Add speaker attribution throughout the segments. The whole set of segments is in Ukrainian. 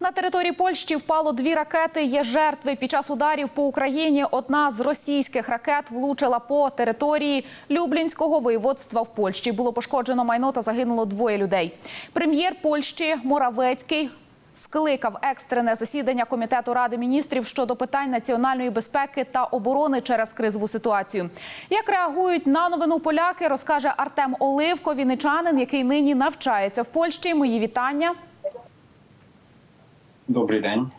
Speaker 1: На території Польщі впало дві ракети. Є жертви. Під час ударів по Україні одна з російських ракет влучила по території Люблінського воєводства в Польщі. Було пошкоджено майно та загинуло двоє людей. Прем'єр Польщі Моравецький скликав екстрене засідання комітету ради міністрів щодо питань національної безпеки та оборони через кризову ситуацію. Як реагують на новину поляки, розкаже Артем Оливко, вінничанин, який нині навчається в Польщі. Мої вітання.
Speaker 2: Добрий день.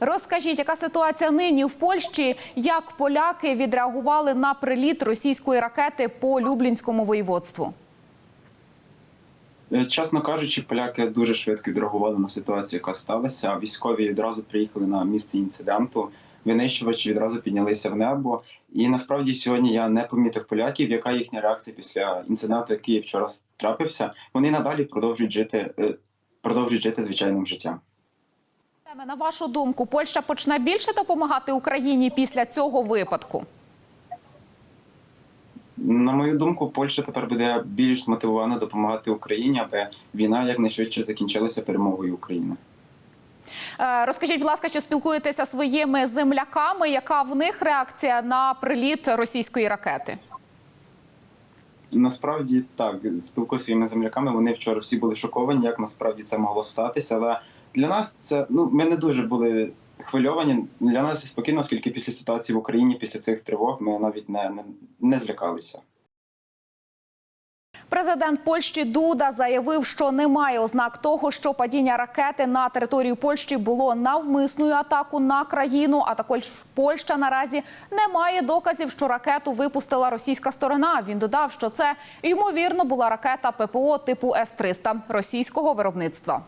Speaker 1: Розкажіть, яка ситуація нині в Польщі? Як поляки відреагували на приліт російської ракети по Люблінському воєводству?
Speaker 2: Е, Чесно кажучи, поляки дуже швидко відреагували на ситуацію, яка сталася. Військові відразу приїхали на місце інциденту. Винищувачі відразу піднялися в небо. І насправді сьогодні я не помітив поляків, яка їхня реакція після інциденту, який вчора трапився. Вони надалі продовжують жити, е, продовжують жити звичайним життям.
Speaker 1: На вашу думку, Польща почне більше допомагати Україні після цього випадку?
Speaker 2: На мою думку, Польща тепер буде більш змотивована допомагати Україні, аби війна якнайшвидше закінчилася перемогою України.
Speaker 1: Е, Розкажіть, будь ласка, чи спілкуєтеся своїми земляками? Яка в них реакція на приліт російської ракети?
Speaker 2: Насправді так, спілкуюся своїми земляками. Вони вчора всі були шоковані, як насправді це могло статися. Але для нас це ну ми не дуже були хвильовані. Для нас спокійно, оскільки після ситуації в Україні, після цих тривог, ми навіть не, не, не злякалися.
Speaker 1: Президент Польщі Дуда заявив, що немає ознак того, що падіння ракети на територію Польщі було навмисною атаку на країну. А також Польща наразі не має доказів, що ракету випустила російська сторона. Він додав, що це ймовірно була ракета ППО типу С-300 російського виробництва.